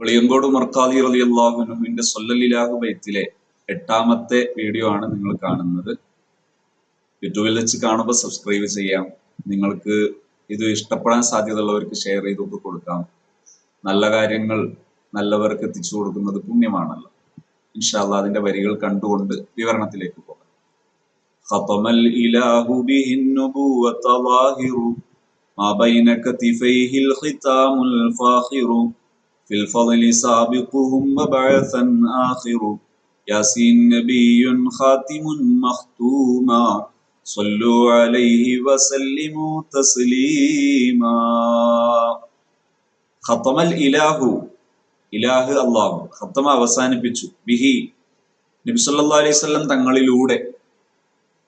വെളിയങ്കോട് മർക്കാദി റലി അള്ളാഹുനുവിന്റെ സൊല്ലലിലാഹു ബൈത്തിലെ എട്ടാമത്തെ വീഡിയോ ആണ് നിങ്ങൾ കാണുന്നത് യൂട്യൂബിൽ വെച്ച് കാണുമ്പോൾ സബ്സ്ക്രൈബ് ചെയ്യാം നിങ്ങൾക്ക് ഇത് ഇഷ്ടപ്പെടാൻ സാധ്യതയുള്ളവർക്ക് ഷെയർ ചെയ്തൊക്കെ കൊടുക്കാം നല്ല കാര്യങ്ങൾ നല്ലവർക്ക് എത്തിച്ചു കൊടുക്കുന്നത് പുണ്യമാണല്ലോ ഇൻഷാല്ല അതിന്റെ വരികൾ കണ്ടുകൊണ്ട് വിവരണത്തിലേക്ക് പോകാം ختم الإله به النبوة ظاهر ما بين كتفيه الختام الفاخر في الفضل سابقهم وبعثا آخر ياسين نبي خاتم مختوما صلوا عليه وسلموا تسليما ختم الإله ഇലാഹ് അള്ളാഹു ഖത്തമ അവസാനിപ്പിച്ചു ബിഹി നബി സല്ലല്ലാഹു അലൈഹി വസല്ലം തങ്ങളിലൂടെ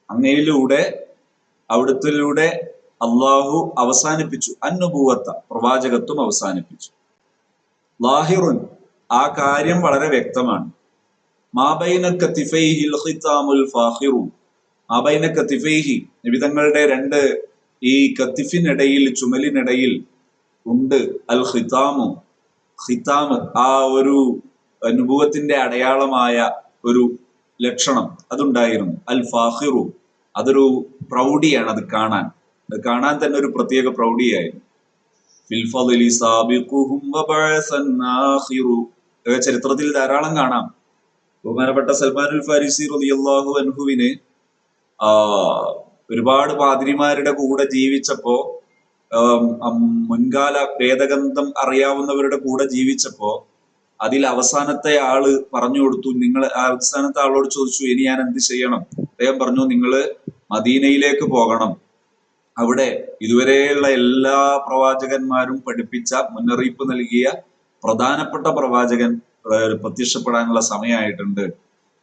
അങ്ങയിലൂടെ അവിടുത്തിലൂടെ അള്ളാഹു അവസാനിപ്പിച്ചു അന്നുഭൂവത്ത പ്രവാചകത്വം അവസാനിപ്പിച്ചു ലാഹിറുൻ. ആ കാര്യം വളരെ വ്യക്തമാണ്. മാബൈന ഫാഹിറു മാബൈന കത്തിഫൈഹി. നിബിതങ്ങളുടെ രണ്ട് ഈ കത്തിഫിനിടയിൽ ചുമലിനിടയിൽ ഉണ്ട് അൽ ഖിതാമു ഹിതാമ് ആ ഒരു അനുഭവത്തിന്റെ അടയാളമായ ഒരു ലക്ഷണം അതുണ്ടായിരുന്നു. അൽ ഫാഹിറു അതൊരു പ്രൗഢിയാണ് അത് കാണാൻ. അത് കാണാൻ തന്നെ ഒരു പ്രത്യേക പ്രൗഢിയായിരുന്നു. ചരിത്രത്തിൽ ധാരാളം കാണാം. ബഹുമാനപ്പെട്ട സൽമാനുൽ ഫാരിസി റളിയല്ലാഹു അൻഹുവിന് ഒരുപാട് പാതിരിമാരുടെ കൂടെ ജീവിച്ചപ്പോ മുൻകാല വേദഗന്ധം അറിയാവുന്നവരുടെ കൂടെ ജീവിച്ചപ്പോ അതിൽ അവസാനത്തെ ആൾ പറഞ്ഞു കൊടുത്തു. നിങ്ങൾ അവസാനത്തെ ആളോട് ചോദിച്ചു ഇനി ഞാൻ എന്ത് ചെയ്യണം? അദ്ദേഹം പറഞ്ഞു നിങ്ങൾ മദീനയിലേക്ക് പോകണം. അവിടെ ഇതുവരെയുള്ള എല്ലാ പ്രവാചകന്മാരും പഠിപ്പിച്ച മുന്നറിയിപ്പ് നൽകിയ പ്രധാനപ്പെട്ട പ്രവാചകൻ പ്രത്യക്ഷപ്പെടാനുള്ള സമയമായിട്ടുണ്ട്.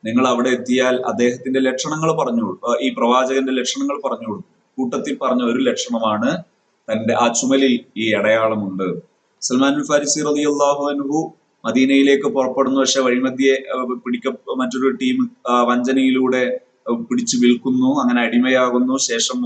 നിങ്ങൾ അവിടെ എത്തിയാൽ അദ്ദേഹത്തിന്റെ ലക്ഷണങ്ങൾ പറഞ്ഞു ഈ പ്രവാചകന്റെ ലക്ഷണങ്ങൾ പറഞ്ഞു കൂട്ടത്തിൽ പറഞ്ഞ ഒരു ലക്ഷണമാണ് തന്റെ ആ ചുമലിൽ ഈ അടയാളമുണ്ട്. സൽമാൻ ഫാരിസി റതി അള്ളാഹു അനുഹു മദീനയിലേക്ക് പുറപ്പെടുന്നു പക്ഷെ വഴിമധ്യേ പിടിക്ക മറ്റൊരു ടീം വഞ്ചനയിലൂടെ പിടിച്ചു വിൽക്കുന്നു അങ്ങനെ അടിമയാകുന്നു. ശേഷം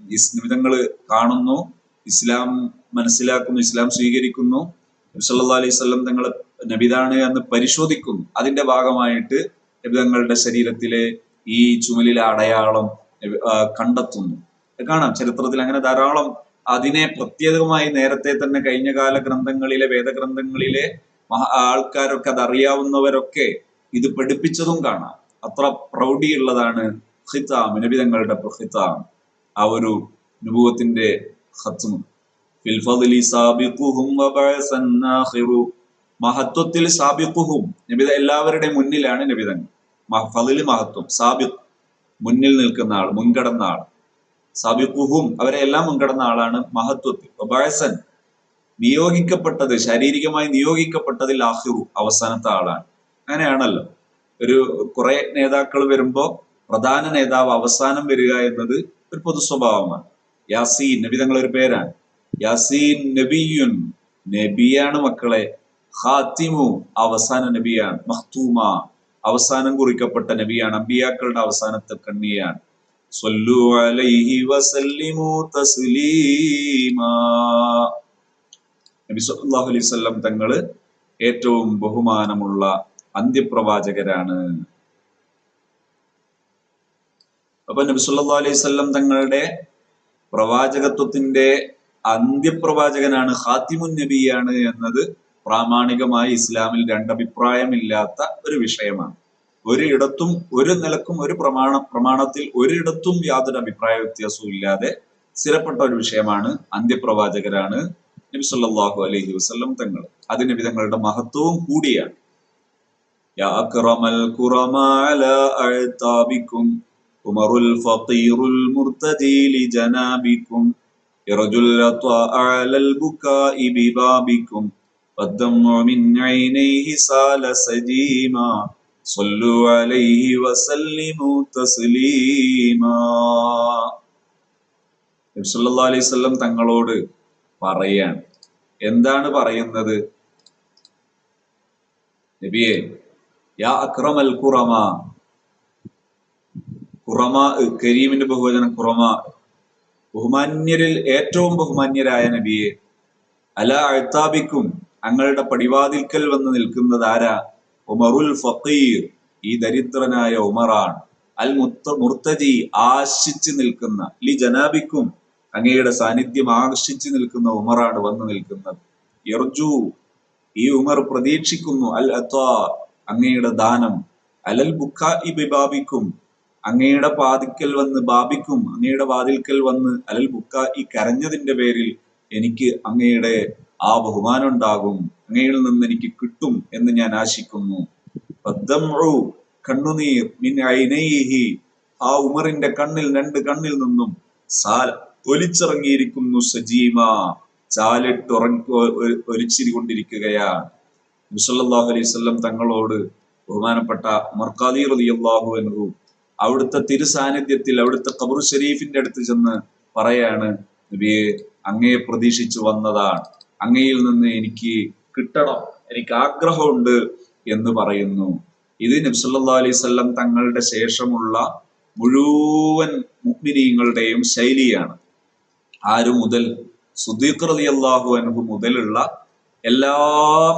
നിമിതങ്ങൾ കാണുന്നു ഇസ്ലാം മനസ്സിലാക്കുന്നു ഇസ്ലാം സ്വീകരിക്കുന്നു. സല്ലല്ലാഹു അലൈഹി സ്വലം തങ്ങൾ നബിതാണ് എന്ന് പരിശോധിക്കുന്നു. അതിന്റെ ഭാഗമായിട്ട് നബിതങ്ങളുടെ ശരീരത്തിലെ ഈ ചുമലിലെ അടയാളം കണ്ടെത്തുന്നു. കാണാം. ചരിത്രത്തിൽ അങ്ങനെ ധാരാളം അതിനെ പ്രത്യേകമായി നേരത്തെ തന്നെ കഴിഞ്ഞ കാല ഗ്രന്ഥങ്ങളിലെ വേദഗ്രന്ഥങ്ങളിലെ ആൾക്കാരൊക്കെ അതറിയാവുന്നവരൊക്കെ ഇത് പഠിപ്പിച്ചതും കാണാം. അത്ര പ്രൗഢിയുള്ളതാണ് ഖിതാം നബിതങ്ങളുടെ ഖിതാം. ആ ഒരു നുബുവത്തിന്റെ ഹത്തും മഹത്വത്തിൽ സാബിഖുഹും നബിത എല്ലാവരുടെയും മുന്നിലാണ് മഹ- ഫദ്ല് മഹത്വം സാബിഖ്. മുന്നിൽ നിൽക്കുന്ന ആൾ മുൻകടന്ന ആൾ. സാബിഖുഹും അവരെ എല്ലാം മുൻകടന്ന ആളാണ് മഹത്വത്തിൽ. വബഅസൻ നിയോഗിക്കപ്പെട്ടത് ശാരീരികമായി നിയോഗിക്കപ്പെട്ടതിൽ ആഹിറു അവസാനത്തെ ആളാണ്. അങ്ങനെയാണല്ലോ. ഒരു കുറെ നേതാക്കൾ വരുമ്പോ പ്രധാന നേതാവ് അവസാനം വരിക എന്നത് ഒരു പൊതു സ്വഭാവമാണ്. യാസീൻ നബി തങ്ങളൊരു ഒരു പേരാണ്. യാസീൻ നബിയുൻ നബിയാണ് മക്കളെ. ഹാത്തിമു അവസാന നബിയാണ്. മഹ്തൂമ അവസാനം കുറിക്കപ്പെട്ട നബിയാണ്. അമ്പിയാക്കളുടെ അവസാനത്തെ കണ്ണിയാണ്. അലൈഹി തസ്ലീമാ. അലൈഹി തങ്ങൾ ഏറ്റവും ബഹുമാനമുള്ള അന്ത്യപ്രവാചകരാണ്. അപ്പൊ നബി സല്ലല്ലാഹു അലൈഹി സ്വല്ലം തങ്ങളുടെ പ്രവാചകത്വത്തിന്റെ അന്ത്യപ്രവാചകനാണ് ഖാത്തിമുൻ നബിയാണ് എന്നത് പ്രാമാണികമായി ഇസ്ലാമിൽ രണ്ടഭിപ്രായമില്ലാത്ത ഒരു വിഷയമാണ്. ഒരിടത്തും ഒരു നിലക്കും ഒരു പ്രമാണ പ്രമാണത്തിൽ ഒരിടത്തും യാതൊരു അഭിപ്രായ വ്യത്യാസവും ഇല്ലാതെ സ്ഥിരപ്പെട്ട ഒരു വിഷയമാണ് അന്ത്യപ്രവാചകരാണ് നബി സല്ലാഹു അലൈഹി വസല്ലം തങ്ങൾ. അത് നബി തങ്ങളുടെ മഹത്വവും കൂടിയാണ്. يا أكرم الكرماء على أعتابكم عمر الفقير المرتدي لجنابكم يرجو العطاء على البكاء ببابكم والدمع من عينيه سال سجيما صلوا عليه وسلموا تسليما നബി സല്ലല്ലാഹു അലൈഹി വസല്ലം തങ്ങളോട് പറയാൻ എന്താണ് പറയുന്നത് നബിയെ യാ അക്രമൽ ഖുറമ ഖുറമ കരീമിന്റെ ബഹുവചനം ഖുറമ. ബഹുമാന്യരിൽ ഏറ്റവും ബഹുമാന്യരായ നബിയെ അല അഴ്ത്താബിക്കും അങ്ങളുടെ പടിവാതിൽക്കൽ വന്ന് നിൽക്കുന്നത് ആരാ? ഉമറുൽ ഫക്കീർ ഈ ദരിദ്രനായ ഉമറാണ്. അൽ മുത്ത മുർത്തജി ആശിച്ചു നിൽക്കുന്ന ലി ജനാബിക്കും അങ്ങയുടെ സാന്നിധ്യം ആകർഷിച്ചു നിൽക്കുന്ന ഉമറാണ് വന്നു നിൽക്കുന്നത്. യർജു ഈ ഉമർ പ്രതീക്ഷിക്കുന്നു അൽ അത്വാ അങ്ങയുടെ ദാനം. അലൽ ബുഖാ ഈ ബിബാബിക്കും അങ്ങയുടെ പാതിക്കൽ വന്ന് ബാബിക്കും അങ്ങയുടെ വാതിൽക്കൽ വന്ന് അലൽ ബുക്ക ഈ കരഞ്ഞതിന്റെ പേരിൽ എനിക്ക് അങ്ങയുടെ ആ ബഹുമാനം ഉണ്ടാകും അങ്ങയിൽ നിന്ന് എനിക്ക് കിട്ടും എന്ന് ഞാൻ ആശിക്കുന്നു. കണ്ണുനീർ മിൻ ഐനൈഹി. ആ ഉമറിന്റെ കണ്ണിൽ രണ്ട് കണ്ണിൽ നിന്നും സാൽ ഒലിച്ചിറങ്ങിയിരിക്കുന്നു സജീമ. ചാലിട്ട് ഉറങ്ങി മുസല്ലാഹു വസല്ലം തങ്ങളോട് ബഹുമാനപ്പെട്ട മർക്കാദി റളിയല്ലാഹു അൻഹു അവിടുത്തെ തിരുസാന്നിധ്യത്തിൽ അവിടുത്തെ ഖബർ ഷരീഫിന്റെ അടുത്ത് ചെന്ന് പറയാണ് നബിയെ അങ്ങയെ പ്രതീക്ഷിച്ചു വന്നതാണ്. അങ്ങയിൽ നിന്ന് എനിക്ക് കിട്ടണം എനിക്ക് ആഗ്രഹമുണ്ട് എന്ന് പറയുന്നു. ഇത് നബ്സല്ലാ അലൈഹി വസല്ലം തങ്ങളുടെ ശേഷമുള്ള മുഴുവൻ മുഗ്മിനീങ്ങളുടെയും ശൈലിയാണ്. ആരു മുതൽ സുദീഖ് അള്ളാഹു അൻഹു മുതലുള്ള എല്ലാ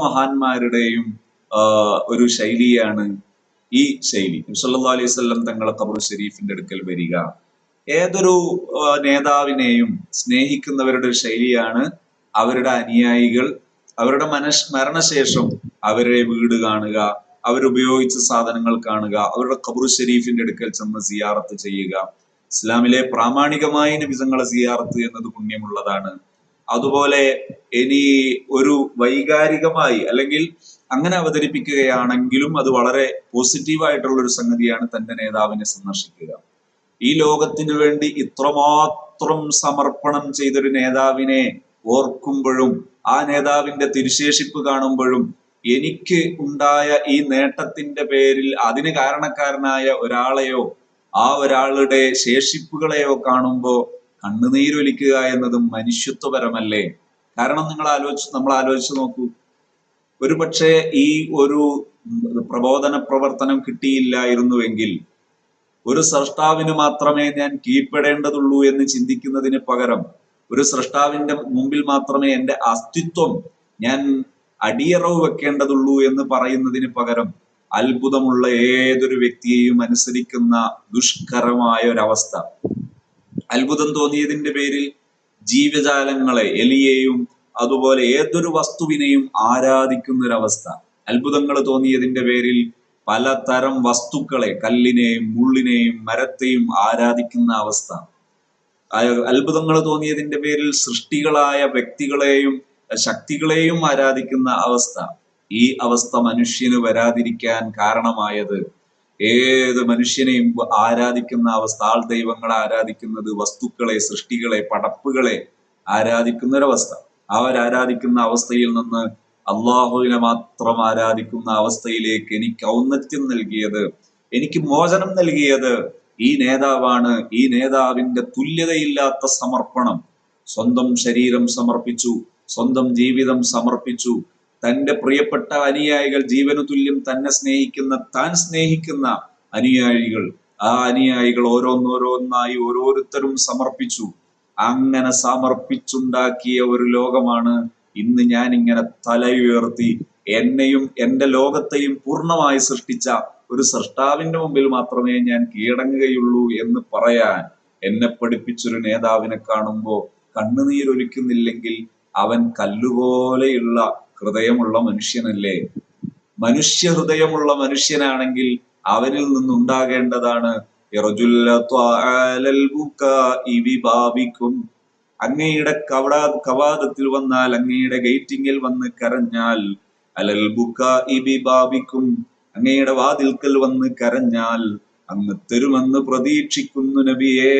മഹാന്മാരുടെയും ഒരു ശൈലിയാണ് ഈ ശൈലി. നബ്സല്ലാ അലൈഹി സ്വല്ലം തങ്ങളെ കബർ ഷെരീഫിന്റെ അടുക്കൽ വരിക. ഏതൊരു നേതാവിനെയും സ്നേഹിക്കുന്നവരുടെ ഒരു ശൈലിയാണ് അവരുടെ അനുയായികൾ. അവരുടെ മനസ് മരണശേഷം അവരുടെ വീട് കാണുക അവരുപയോഗിച്ച സാധനങ്ങൾ കാണുക അവരുടെ ഖബർ ഷെരീഫിന്റെ അടുക്കൽ ചെന്ന് സിയാറത്ത് ചെയ്യുക. ഇസ്ലാമിലെ പ്രാമാണികമായ നബിസങ്ങളെ സിയാറത്ത് എന്നത് പുണ്യമുള്ളതാണ്. അതുപോലെ ഇനി ഒരു വൈകാരികമായി അല്ലെങ്കിൽ അങ്ങനെ അവതരിപ്പിക്കുകയാണെങ്കിലും അത് വളരെ പോസിറ്റീവായിട്ടുള്ള ഒരു സംഗതിയാണ് തന്റെ നേതാവിനെ സന്ദർശിക്കുക. ഈ ലോകത്തിനു വേണ്ടി ഇത്രമാത്രം സമർപ്പണം ചെയ്തൊരു നേതാവിനെ ഓർക്കുമ്പോഴും ആ നേതാവിന്റെ തിരുശേഷിപ്പ് കാണുമ്പോഴും എനിക്ക് ഉണ്ടായ ഈ നേട്ടത്തിന്റെ പേരിൽ അതിന് കാരണക്കാരനായ ഒരാളെയോ ആ ഒരാളുടെ ശേഷിപ്പുകളെയോ കാണുമ്പോ കണ്ണുനീരൊലിക്കുക എന്നതും മനുഷ്യത്വപരമല്ലേ? കാരണം നിങ്ങൾ ആലോചിച്ച് നമ്മൾ ആലോചിച്ച് നോക്കൂ ഒരു പക്ഷേ ഈ ഒരു പ്രബോധന പ്രവർത്തനം കിട്ടിയില്ലായിരുന്നുവെങ്കിൽ ഒരു സൃഷ്ടാവിന് മാത്രമേ ഞാൻ കീഴ്പ്പെടേണ്ടതുള്ളൂ എന്ന് ചിന്തിക്കുന്നതിന് പകരം ഒരു സൃഷ്ടാവിന്റെ മുമ്പിൽ മാത്രമേ എന്റെ അസ്തിത്വം ഞാൻ അടിയറവ് വെക്കേണ്ടതുള്ളൂ എന്ന് പറയുന്നതിന് പകരം അത്ഭുതമുള്ള ഏതൊരു വ്യക്തിയെയും അനുസരിക്കുന്ന ദുഷ്കരമായ ഒരവസ്ഥ. അത്ഭുതം തോന്നിയതിന്റെ പേരിൽ ജീവജാലങ്ങളെ എലിയെയും അതുപോലെ ഏതൊരു വസ്തുവിനെയും ആരാധിക്കുന്ന ഒരവസ്ഥ അത്ഭുതങ്ങൾ തോന്നിയതിന്റെ പേരിൽ പലതരം വസ്തുക്കളെ കല്ലിനെയും മുള്ളിനെയും മരത്തെയും ആരാധിക്കുന്ന അവസ്ഥ. അത്ഭുതങ്ങൾ തോന്നിയതിന്റെ പേരിൽ സൃഷ്ടികളായ വ്യക്തികളെയും ശക്തികളെയും ആരാധിക്കുന്ന അവസ്ഥ. ഈ അവസ്ഥ മനുഷ്യന് വരാതിരിക്കാൻ കാരണമായത് ഏത് മനുഷ്യനെയും ആരാധിക്കുന്ന അവസ്ഥ ആൾ ദൈവങ്ങളെ ആരാധിക്കുന്നത് വസ്തുക്കളെ സൃഷ്ടികളെ പടപ്പുകളെ ആരാധിക്കുന്ന ഒരവസ്ഥ അവരാരാധിക്കുന്ന അവസ്ഥയിൽ നിന്ന് അള്ളാഹുവിനെ മാത്രം ആരാധിക്കുന്ന അവസ്ഥയിലേക്ക് എനിക്ക് ഔന്നത്യം നൽകിയത് എനിക്ക് മോചനം നൽകിയത് ഈ നേതാവാണ്. ഈ നേതാവിന്റെ തുല്യതയില്ലാത്ത സമർപ്പണം. സ്വന്തം ശരീരം സമർപ്പിച്ചു സ്വന്തം ജീവിതം സമർപ്പിച്ചു. തന്റെ പ്രിയപ്പെട്ട അനുയായികൾ ജീവനു തുല്യം തന്നെ സ്നേഹിക്കുന്ന താൻ സ്നേഹിക്കുന്ന അനുയായികൾ. ആ അനുയായികൾ ഓരോന്നോരോന്നായി ഓരോരുത്തരും സമർപ്പിച്ചു. അങ്ങനെ സമർപ്പിച്ചുണ്ടാക്കിയ ഒരു ലോകമാണ് ഇന്ന് ഞാൻ ഇങ്ങനെ ഉയർത്തി എന്നെയും എന്റെ ലോകത്തെയും പൂർണമായി സൃഷ്ടിച്ച ഒരു സൃഷ്ടാവിന്റെ മുമ്പിൽ മാത്രമേ ഞാൻ കീഴടങ്ങുകയുള്ളൂ എന്ന് പറയാൻ എന്നെ പഠിപ്പിച്ചൊരു നേതാവിനെ കാണുമ്പോ കണ്ണുനീരൊലിക്കുന്നില്ലെങ്കിൽ അവൻ കല്ലുപോലെയുള്ള ഹൃദയമുള്ള മനുഷ്യനല്ലേ? മനുഷ്യ ഹൃദയമുള്ള മനുഷ്യനാണെങ്കിൽ അവനിൽ നിന്നുണ്ടാകേണ്ടതാണ് അങ്ങയുടെ കവടാ കവാദത്തിൽ വന്നാൽ അങ്ങയുടെ ഗേറ്റിങ്ങിൽ വന്ന് കരഞ്ഞാൽ അലൽ ഇബി ബാബിക്കും അങ്ങയുടെ വാതിൽക്കൽ വന്ന് കരഞ്ഞാൽ അങ്ങ് തരുമെന്ന് പ്രതീക്ഷിക്കുന്നു നബിയേ.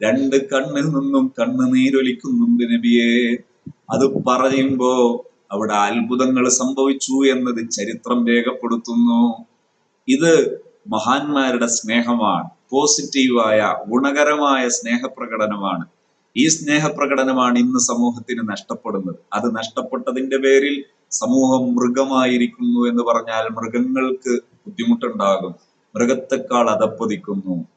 രണ്ട് കണ്ണിൽ നിന്നും കണ്ണുനീരൊലിക്കുന്നുണ്ട് നബിയെ. അത് പറയുമ്പോ അവിടെ അത്ഭുതങ്ങൾ സംഭവിച്ചു എന്നത് ചരിത്രം രേഖപ്പെടുത്തുന്നു. ഇത് മഹാന്മാരുടെ സ്നേഹമാണ്. പോസിറ്റീവായ ഗുണകരമായ സ്നേഹപ്രകടനമാണ്. ഈ സ്നേഹപ്രകടനമാണ് ഇന്ന് സമൂഹത്തിന് നഷ്ടപ്പെടുന്നത്. അത് നഷ്ടപ്പെട്ടതിന്റെ പേരിൽ സമൂഹം മൃഗമായിരിക്കുന്നു എന്ന് പറഞ്ഞാൽ മൃഗങ്ങൾക്ക് ബുദ്ധിമുട്ടുണ്ടാകും. മൃഗത്തെക്കാൾ അതപ്പതിക്കുന്നു.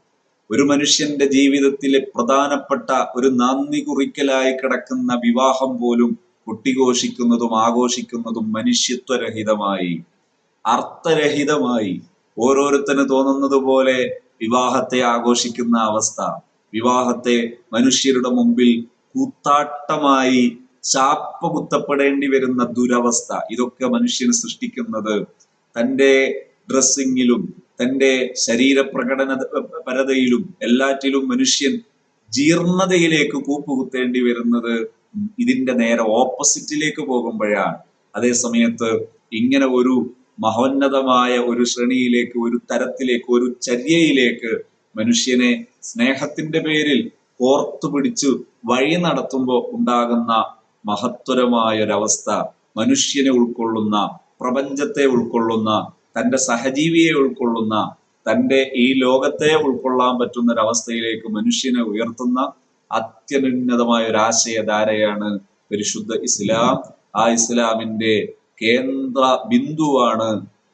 ഒരു മനുഷ്യന്റെ ജീവിതത്തിലെ പ്രധാനപ്പെട്ട ഒരു നന്ദി കുറിക്കലായി കിടക്കുന്ന വിവാഹം പോലും കൊട്ടിഘോഷിക്കുന്നതും ആഘോഷിക്കുന്നതും മനുഷ്യത്വരഹിതമായി അർത്ഥരഹിതമായി ഓരോരുത്തന് തോന്നുന്നത് പോലെ വിവാഹത്തെ ആഘോഷിക്കുന്ന അവസ്ഥ വിവാഹത്തെ മനുഷ്യരുടെ മുമ്പിൽ കൂത്താട്ടമായി ചാപ്പ കുത്തപ്പെടേണ്ടി വരുന്ന ദുരവസ്ഥ ഇതൊക്കെ മനുഷ്യന് സൃഷ്ടിക്കുന്നത് തന്റെ ഡ്രസ്സിങ്ങിലും തന്റെ ശരീരപ്രകടന പരതയിലും എല്ലാറ്റിലും മനുഷ്യൻ ജീർണതയിലേക്ക് കൂപ്പുകുത്തേണ്ടി വരുന്നത് ഇതിന്റെ നേരെ ഓപ്പോസിറ്റിലേക്ക് പോകുമ്പോഴാണ്. അതേ സമയത്ത് ഇങ്ങനെ ഒരു മഹോന്നതമായ ഒരു ശ്രേണിയിലേക്ക് ഒരു തരത്തിലേക്ക് ഒരു ചര്യയിലേക്ക് മനുഷ്യനെ സ്നേഹത്തിന്റെ പേരിൽ കോർത്തു പിടിച്ചു വഴി നടത്തുമ്പോൾ ഉണ്ടാകുന്ന മഹത്വരമായ ഒരവസ്ഥ മനുഷ്യനെ ഉൾക്കൊള്ളുന്ന പ്രപഞ്ചത്തെ ഉൾക്കൊള്ളുന്ന തന്റെ സഹജീവിയെ ഉൾക്കൊള്ളുന്ന തന്റെ ഈ ലോകത്തെ ഉൾക്കൊള്ളാൻ പറ്റുന്ന ഒരവസ്ഥയിലേക്ക് മനുഷ്യനെ ഉയർത്തുന്ന അത്യനുന്നതമായ ഒരു ആശയധാരയാണ് പരിശുദ്ധ ഇസ്ലാം. ആ ഇസ്ലാമിന്റെ കേന്ദ്ര ബിന്ദുവാണ്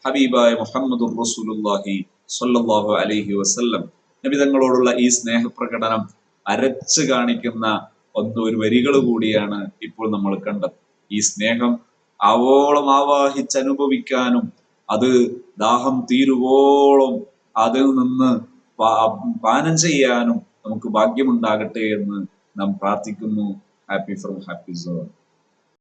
ഹബീബായ മുഹമ്മദ് റസൂലുല്ലാഹി സ്വല്ലല്ലാഹു അലൈഹി വസല്ലം. നബി തങ്ങളോടുള്ള ഈ സ്നേഹപ്രകടനം അരച്ച് കാണിക്കുന്ന ഒന്ന് ഒരു വരികൾ കൂടിയാണ് ഇപ്പോൾ നമ്മൾ കണ്ടത്. ഈ സ്നേഹം ആവോളം ആവാഹിച്ചനുഭവിക്കാനും അത് ദാഹം തീരുവോളം അതിൽ നിന്ന് പാനം ചെയ്യാനും നമുക്ക് ഭാഗ്യമുണ്ടാകട്ടെ എന്ന് നാം പ്രാർത്ഥിക്കുന്നു. Happy from happy zone